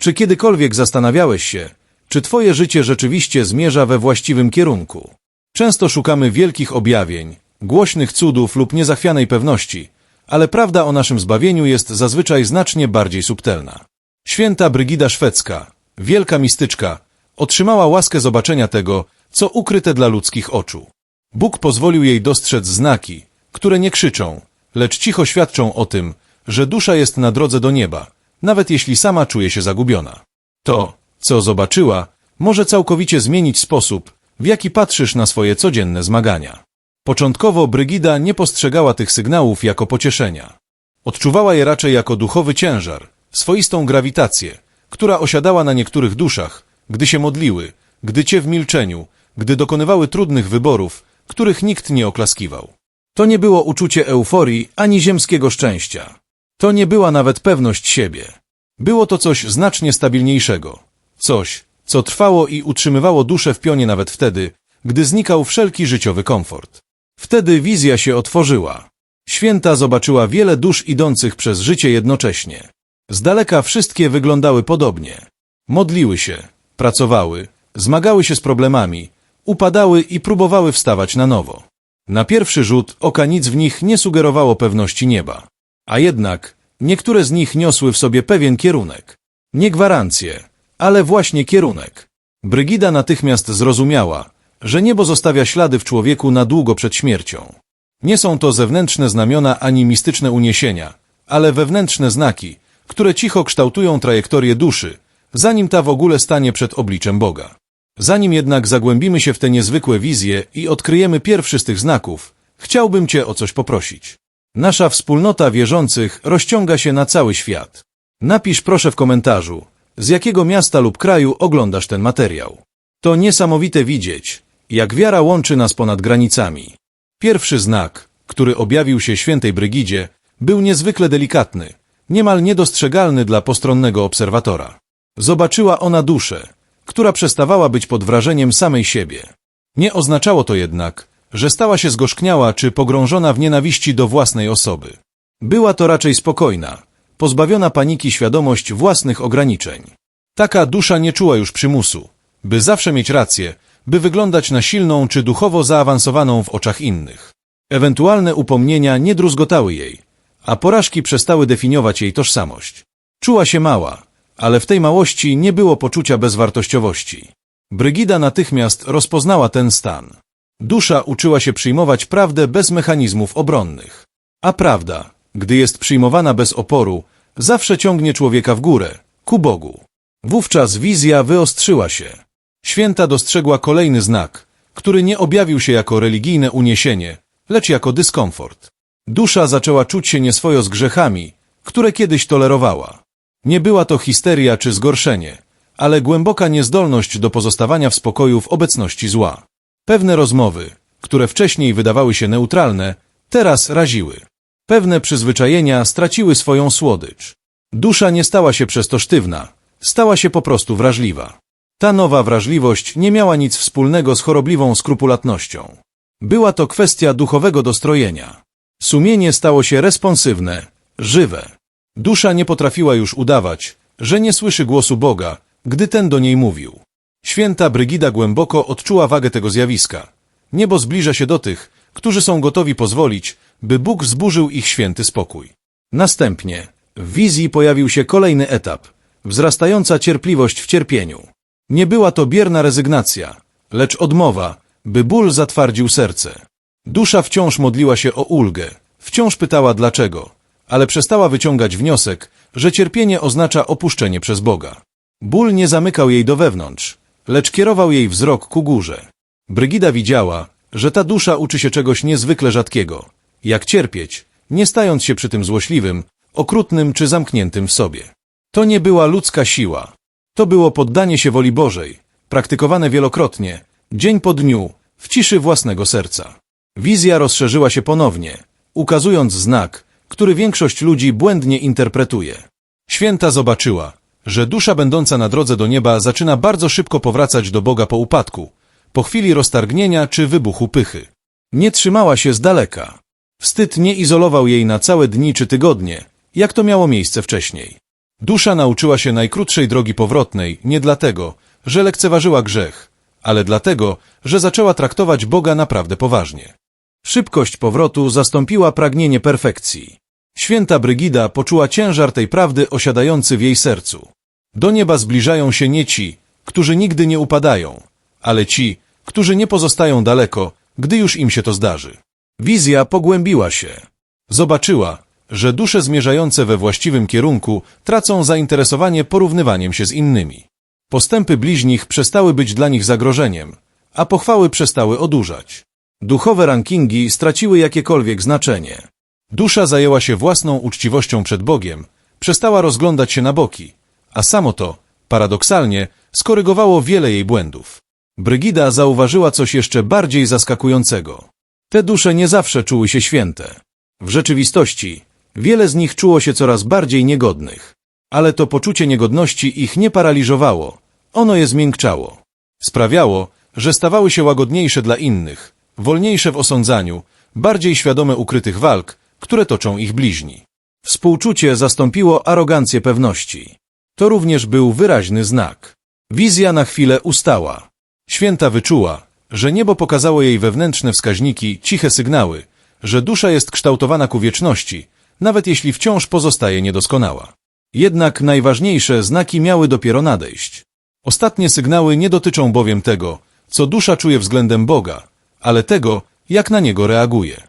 Czy kiedykolwiek zastanawiałeś się, czy twoje życie rzeczywiście zmierza we właściwym kierunku? Często szukamy wielkich objawień, głośnych cudów lub niezachwianej pewności, ale prawda o naszym zbawieniu jest zazwyczaj znacznie bardziej subtelna. Święta Brygida Szwedzka, wielka mistyczka, otrzymała łaskę zobaczenia tego, co ukryte dla ludzkich oczu. Bóg pozwolił jej dostrzec znaki, które nie krzyczą, lecz cicho świadczą o tym, że dusza jest na drodze do nieba, nawet jeśli sama czuje się zagubiona. To, co zobaczyła, może całkowicie zmienić sposób, w jaki patrzysz na swoje codzienne zmagania. Początkowo Brygida nie postrzegała tych sygnałów jako pocieszenia. Odczuwała je raczej jako duchowy ciężar, swoistą grawitację, która osiadała na niektórych duszach, gdy się modliły, gdy cię w milczeniu, gdy dokonywały trudnych wyborów, których nikt nie oklaskiwał. To nie było uczucie euforii ani ziemskiego szczęścia. To nie była nawet pewność siebie. Było to coś znacznie stabilniejszego. Coś, co trwało i utrzymywało duszę w pionie nawet wtedy, gdy znikał wszelki życiowy komfort. Wtedy wizja się otworzyła. Święta zobaczyła wiele dusz idących przez życie jednocześnie. Z daleka wszystkie wyglądały podobnie. Modliły się, pracowały, zmagały się z problemami, upadały i próbowały wstawać na nowo. Na pierwszy rzut oka nic w nich nie sugerowało pewności nieba. A jednak niektóre z nich niosły w sobie pewien kierunek. Nie gwarancję, ale właśnie kierunek. Brygida natychmiast zrozumiała, że niebo zostawia ślady w człowieku na długo przed śmiercią. Nie są to zewnętrzne znamiona ani mistyczne uniesienia, ale wewnętrzne znaki, które cicho kształtują trajektorię duszy, zanim ta w ogóle stanie przed obliczem Boga. Zanim jednak zagłębimy się w te niezwykłe wizje i odkryjemy pierwszy z tych znaków, chciałbym Cię o coś poprosić. Nasza wspólnota wierzących rozciąga się na cały świat. Napisz proszę w komentarzu, z jakiego miasta lub kraju oglądasz ten materiał. To niesamowite widzieć, jak wiara łączy nas ponad granicami. Pierwszy znak, który objawił się świętej Brygidzie, był niezwykle delikatny, niemal niedostrzegalny dla postronnego obserwatora. Zobaczyła ona duszę, która przestawała być pod wrażeniem samej siebie. Nie oznaczało to jednak, że stała się zgorzkniała czy pogrążona w nienawiści do własnej osoby. Była to raczej spokojna, pozbawiona paniki świadomość własnych ograniczeń. Taka dusza nie czuła już przymusu, by zawsze mieć rację, by wyglądać na silną czy duchowo zaawansowaną w oczach innych. Ewentualne upomnienia nie druzgotały jej, a porażki przestały definiować jej tożsamość. Czuła się mała, ale w tej małości nie było poczucia bezwartościowości. Brygida natychmiast rozpoznała ten stan. Dusza uczyła się przyjmować prawdę bez mechanizmów obronnych. A prawda, gdy jest przyjmowana bez oporu, zawsze ciągnie człowieka w górę, ku Bogu. Wówczas wizja wyostrzyła się. Święta dostrzegła kolejny znak, który nie objawił się jako religijne uniesienie, lecz jako dyskomfort. Dusza zaczęła czuć się nieswojo z grzechami, które kiedyś tolerowała. Nie była to histeria czy zgorszenie, ale głęboka niezdolność do pozostawania w spokoju w obecności zła. Pewne rozmowy, które wcześniej wydawały się neutralne, teraz raziły. Pewne przyzwyczajenia straciły swoją słodycz. Dusza nie stała się przez to sztywna, stała się po prostu wrażliwa. Ta nowa wrażliwość nie miała nic wspólnego z chorobliwą skrupulatnością. Była to kwestia duchowego dostrojenia. Sumienie stało się responsywne, żywe. Dusza nie potrafiła już udawać, że nie słyszy głosu Boga, gdy ten do niej mówił. Święta Brygida głęboko odczuła wagę tego zjawiska. Niebo zbliża się do tych, którzy są gotowi pozwolić, by Bóg zburzył ich święty spokój. Następnie w wizji pojawił się kolejny etap, wzrastająca cierpliwość w cierpieniu. Nie była to bierna rezygnacja, lecz odmowa, by ból zatwardził serce. Dusza wciąż modliła się o ulgę, wciąż pytała dlaczego, ale przestała wyciągać wniosek, że cierpienie oznacza opuszczenie przez Boga. Ból nie zamykał jej do wewnątrz, lecz kierował jej wzrok ku górze. Brygida widziała, że ta dusza uczy się czegoś niezwykle rzadkiego, jak cierpieć, nie stając się przy tym złośliwym, okrutnym czy zamkniętym w sobie. To nie była ludzka siła. To było poddanie się woli Bożej, praktykowane wielokrotnie, dzień po dniu, w ciszy własnego serca. Wizja rozszerzyła się ponownie, ukazując znak, który większość ludzi błędnie interpretuje. Święta zobaczyła, że dusza będąca na drodze do nieba zaczyna bardzo szybko powracać do Boga po upadku, po chwili roztargnienia czy wybuchu pychy. Nie trzymała się z daleka. Wstyd nie izolował jej na całe dni czy tygodnie, jak to miało miejsce wcześniej. Dusza nauczyła się najkrótszej drogi powrotnej nie dlatego, że lekceważyła grzech, ale dlatego, że zaczęła traktować Boga naprawdę poważnie. Szybkość powrotu zastąpiła pragnienie perfekcji. Święta Brygida poczuła ciężar tej prawdy osiadający w jej sercu. Do nieba zbliżają się nie ci, którzy nigdy nie upadają, ale ci, którzy nie pozostają daleko, gdy już im się to zdarzy. Wizja pogłębiła się. Zobaczyła, że dusze zmierzające we właściwym kierunku tracą zainteresowanie porównywaniem się z innymi. Postępy bliźnich przestały być dla nich zagrożeniem, a pochwały przestały odurzać. Duchowe rankingi straciły jakiekolwiek znaczenie. Dusza zajęła się własną uczciwością przed Bogiem, przestała rozglądać się na boki, a samo to, paradoksalnie, skorygowało wiele jej błędów. Brygida zauważyła coś jeszcze bardziej zaskakującego. Te dusze nie zawsze czuły się święte. W rzeczywistości wiele z nich czuło się coraz bardziej niegodnych. Ale to poczucie niegodności ich nie paraliżowało, ono je zmiękczało. Sprawiało, że stawały się łagodniejsze dla innych, wolniejsze w osądzaniu, bardziej świadome ukrytych walk, które toczą ich bliźni. Współczucie zastąpiło arogancję pewności. To również był wyraźny znak. Wizja na chwilę ustała. Święta wyczuła, że niebo pokazało jej wewnętrzne wskaźniki, ciche sygnały, że dusza jest kształtowana ku wieczności, nawet jeśli wciąż pozostaje niedoskonała. Jednak najważniejsze znaki miały dopiero nadejść. Ostatnie sygnały nie dotyczą bowiem tego, co dusza czuje względem Boga, ale tego, jak na niego reaguje.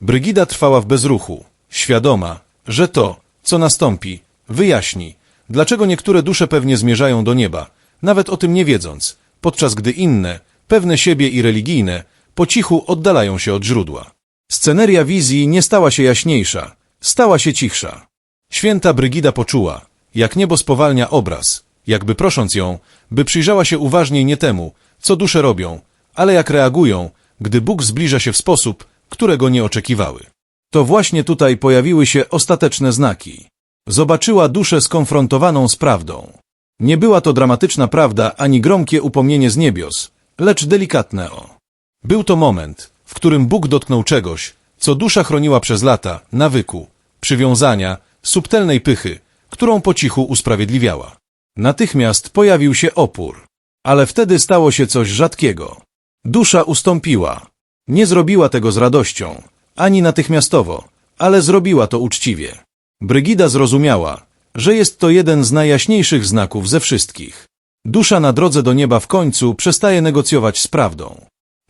Brygida trwała w bezruchu, świadoma, że to, co nastąpi, wyjaśni, dlaczego niektóre dusze pewnie zmierzają do nieba, nawet o tym nie wiedząc, podczas gdy inne, pewne siebie i religijne, po cichu oddalają się od źródła. Sceneria wizji nie stała się jaśniejsza, stała się cichsza. Święta Brygida poczuła, jak niebo spowalnia obraz, jakby prosząc ją, by przyjrzała się uważniej nie temu, co dusze robią, ale jak reagują, gdy Bóg zbliża się w sposób, którego nie oczekiwały. To właśnie tutaj pojawiły się ostateczne znaki. Zobaczyła duszę skonfrontowaną z prawdą. Nie była to dramatyczna prawda ani gromkie upomnienie z niebios, lecz delikatne o. Był to moment, w którym Bóg dotknął czegoś, co dusza chroniła przez lata, nawyku, przywiązania, subtelnej pychy, którą po cichu usprawiedliwiała. Natychmiast pojawił się opór, ale wtedy stało się coś rzadkiego. Dusza ustąpiła. Nie zrobiła tego z radością, ani natychmiastowo, ale zrobiła to uczciwie. Brygida zrozumiała, że jest to jeden z najjaśniejszych znaków ze wszystkich. Dusza na drodze do nieba w końcu przestaje negocjować z prawdą.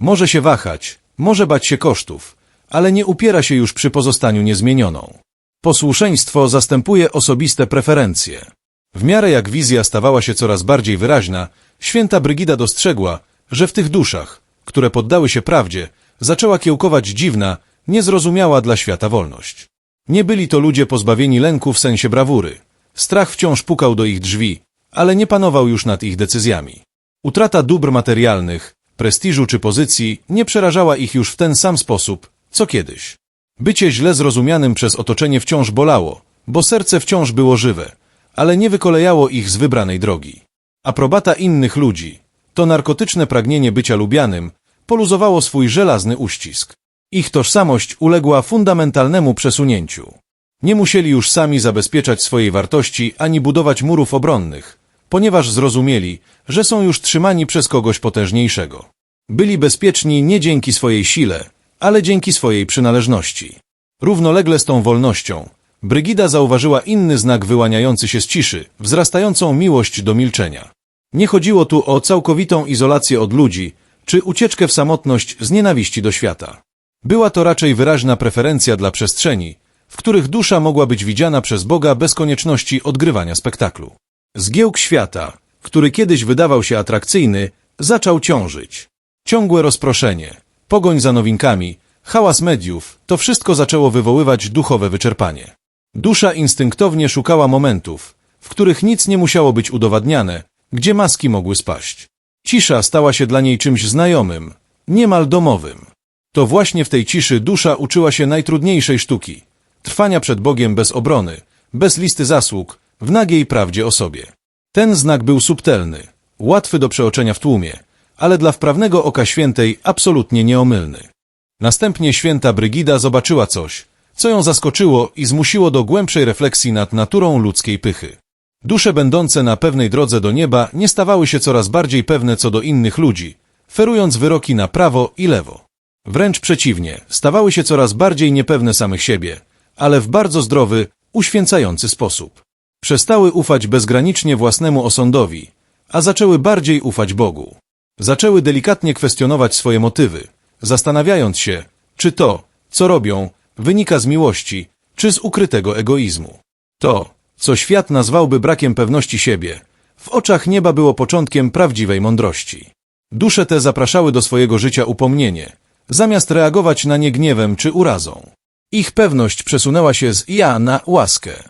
Może się wahać, może bać się kosztów, ale nie upiera się już przy pozostaniu niezmienioną. Posłuszeństwo zastępuje osobiste preferencje. W miarę jak wizja stawała się coraz bardziej wyraźna, święta Brygida dostrzegła, że w tych duszach, które poddały się prawdzie, zaczęła kiełkować dziwna, niezrozumiała dla świata wolność. Nie byli to ludzie pozbawieni lęku w sensie brawury. Strach wciąż pukał do ich drzwi, ale nie panował już nad ich decyzjami. Utrata dóbr materialnych, prestiżu czy pozycji nie przerażała ich już w ten sam sposób, co kiedyś. Bycie źle zrozumianym przez otoczenie wciąż bolało, bo serce wciąż było żywe, ale nie wykolejało ich z wybranej drogi. Aprobata innych ludzi, to narkotyczne pragnienie bycia lubianym, poluzowało swój żelazny uścisk. Ich tożsamość uległa fundamentalnemu przesunięciu. Nie musieli już sami zabezpieczać swojej wartości ani budować murów obronnych, ponieważ zrozumieli, że są już trzymani przez kogoś potężniejszego. Byli bezpieczni nie dzięki swojej sile, ale dzięki swojej przynależności. Równolegle z tą wolnością, Brygida zauważyła inny znak wyłaniający się z ciszy, wzrastającą miłość do milczenia. Nie chodziło tu o całkowitą izolację od ludzi, czy ucieczkę w samotność z nienawiści do świata. Była to raczej wyraźna preferencja dla przestrzeni, w których dusza mogła być widziana przez Boga bez konieczności odgrywania spektaklu. Zgiełk świata, który kiedyś wydawał się atrakcyjny, zaczął ciążyć. Ciągłe rozproszenie, pogoń za nowinkami, hałas mediów, to wszystko zaczęło wywoływać duchowe wyczerpanie. Dusza instynktownie szukała momentów, w których nic nie musiało być udowadniane, gdzie maski mogły spaść. Cisza stała się dla niej czymś znajomym, niemal domowym. To właśnie w tej ciszy dusza uczyła się najtrudniejszej sztuki trwania przed Bogiem bez obrony, bez listy zasług, w nagiej prawdzie o sobie. Ten znak był subtelny, łatwy do przeoczenia w tłumie, ale dla wprawnego oka świętej absolutnie nieomylny. Następnie święta Brygida zobaczyła coś, co ją zaskoczyło i zmusiło do głębszej refleksji nad naturą ludzkiej pychy. Dusze będące na pewnej drodze do nieba nie stawały się coraz bardziej pewne co do innych ludzi, ferując wyroki na prawo i lewo. Wręcz przeciwnie, stawały się coraz bardziej niepewne samych siebie, ale w bardzo zdrowy, uświęcający sposób. Przestały ufać bezgranicznie własnemu osądowi, a zaczęły bardziej ufać Bogu. Zaczęły delikatnie kwestionować swoje motywy, zastanawiając się, czy to, co robią, wynika z miłości, czy z ukrytego egoizmu. To, co świat nazwałby brakiem pewności siebie, w oczach nieba było początkiem prawdziwej mądrości. Dusze te zapraszały do swojego życia upomnienie, zamiast reagować na nie gniewem czy urazą. Ich pewność przesunęła się z ja na łaskę.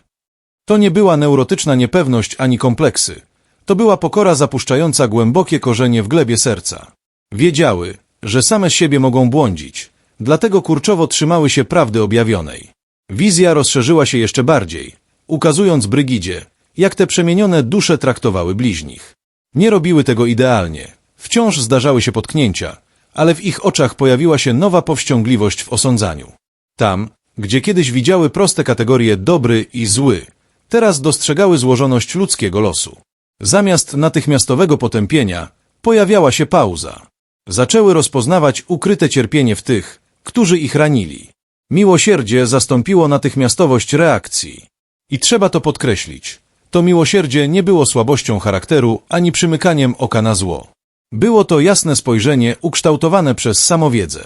To nie była neurotyczna niepewność ani kompleksy. To była pokora zapuszczająca głębokie korzenie w glebie serca. Wiedziały, że same z siebie mogą błądzić, dlatego kurczowo trzymały się prawdy objawionej. Wizja rozszerzyła się jeszcze bardziej, ukazując Brygidzie, jak te przemienione dusze traktowały bliźnich. Nie robiły tego idealnie. Wciąż zdarzały się potknięcia, ale w ich oczach pojawiła się nowa powściągliwość w osądzaniu. Tam, gdzie kiedyś widziały proste kategorie dobry i zły, teraz dostrzegały złożoność ludzkiego losu. Zamiast natychmiastowego potępienia pojawiała się pauza. Zaczęły rozpoznawać ukryte cierpienie w tych, którzy ich ranili. Miłosierdzie zastąpiło natychmiastowość reakcji. I trzeba to podkreślić. To miłosierdzie nie było słabością charakteru ani przymykaniem oka na zło. Było to jasne spojrzenie ukształtowane przez samowiedzę.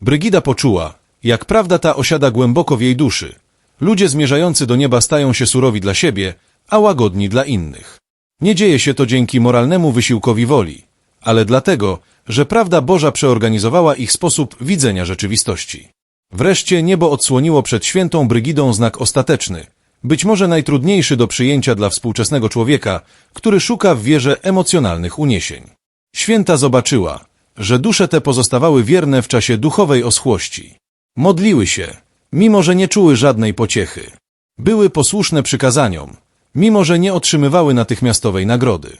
Brygida poczuła, jak prawda ta osiada głęboko w jej duszy. Ludzie zmierzający do nieba stają się surowi dla siebie, a łagodni dla innych. Nie dzieje się to dzięki moralnemu wysiłkowi woli, ale dlatego, że prawda Boża przeorganizowała ich sposób widzenia rzeczywistości. Wreszcie niebo odsłoniło przed świętą Brygidą znak ostateczny, być może najtrudniejszy do przyjęcia dla współczesnego człowieka, który szuka w wierze emocjonalnych uniesień. Święta zobaczyła, że dusze te pozostawały wierne w czasie duchowej oschłości. Modliły się, mimo że nie czuły żadnej pociechy. Były posłuszne przykazaniom, mimo że nie otrzymywały natychmiastowej nagrody.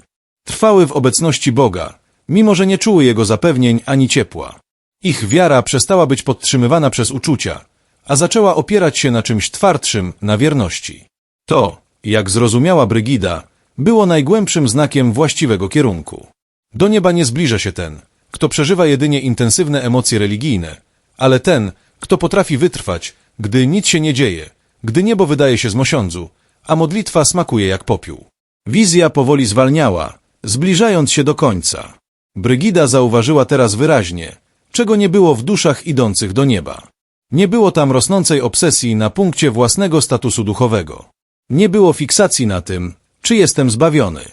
Trwały w obecności Boga, mimo że nie czuły Jego zapewnień ani ciepła. Ich wiara przestała być podtrzymywana przez uczucia, a zaczęła opierać się na czymś twardszym, na wierności. To, jak zrozumiała Brygida, było najgłębszym znakiem właściwego kierunku. Do nieba nie zbliża się ten, kto przeżywa jedynie intensywne emocje religijne, ale ten, kto potrafi wytrwać, gdy nic się nie dzieje, gdy niebo wydaje się z mosiądzu, a modlitwa smakuje jak popiół. Wizja powoli zwalniała, zbliżając się do końca. Brygida zauważyła teraz wyraźnie, czego nie było w duszach idących do nieba. Nie było tam rosnącej obsesji na punkcie własnego statusu duchowego. Nie było fiksacji na tym, czy jestem zbawiony.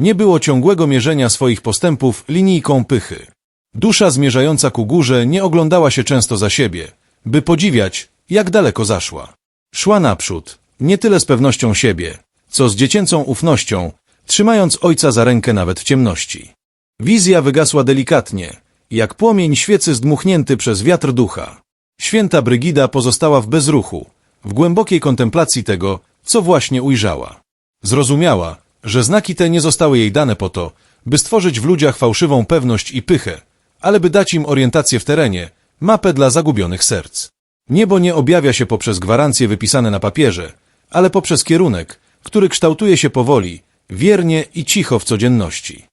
Nie było ciągłego mierzenia swoich postępów linijką pychy. Dusza zmierzająca ku górze nie oglądała się często za siebie, by podziwiać, jak daleko zaszła. Szła naprzód, nie tyle z pewnością siebie, co z dziecięcą ufnością, trzymając ojca za rękę nawet w ciemności. Wizja wygasła delikatnie, jak płomień świecy zdmuchnięty przez wiatr ducha. Święta Brygida pozostała w bezruchu, w głębokiej kontemplacji tego, co właśnie ujrzała. Zrozumiała, że znaki te nie zostały jej dane po to, by stworzyć w ludziach fałszywą pewność i pychę, ale by dać im orientację w terenie, mapę dla zagubionych serc. Niebo nie objawia się poprzez gwarancje wypisane na papierze, ale poprzez kierunek, który kształtuje się powoli, wiernie i cicho w codzienności.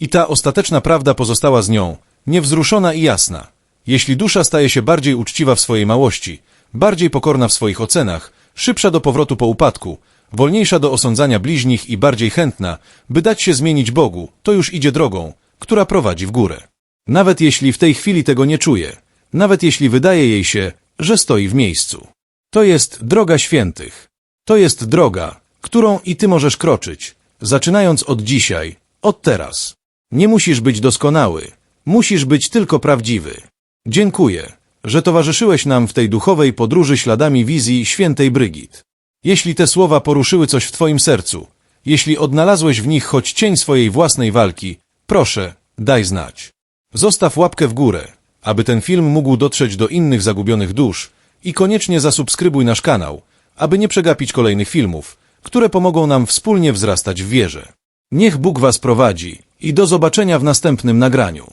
I ta ostateczna prawda pozostała z nią, niewzruszona i jasna. Jeśli dusza staje się bardziej uczciwa w swojej małości, bardziej pokorna w swoich ocenach, szybsza do powrotu po upadku, wolniejsza do osądzania bliźnich i bardziej chętna, by dać się zmienić Bogu, to już idzie drogą, która prowadzi w górę. Nawet jeśli w tej chwili tego nie czuje, nawet jeśli wydaje jej się, że stoi w miejscu. To jest droga świętych. To jest droga, którą i ty możesz kroczyć, zaczynając od dzisiaj, od teraz. Nie musisz być doskonały, musisz być tylko prawdziwy. Dziękuję, że towarzyszyłeś nam w tej duchowej podróży śladami wizji świętej Brygit. Jeśli te słowa poruszyły coś w Twoim sercu, jeśli odnalazłeś w nich choć cień swojej własnej walki, proszę, daj znać. Zostaw łapkę w górę, aby ten film mógł dotrzeć do innych zagubionych dusz i koniecznie zasubskrybuj nasz kanał, aby nie przegapić kolejnych filmów, które pomogą nam wspólnie wzrastać w wierze. Niech Bóg Was prowadzi i do zobaczenia w następnym nagraniu.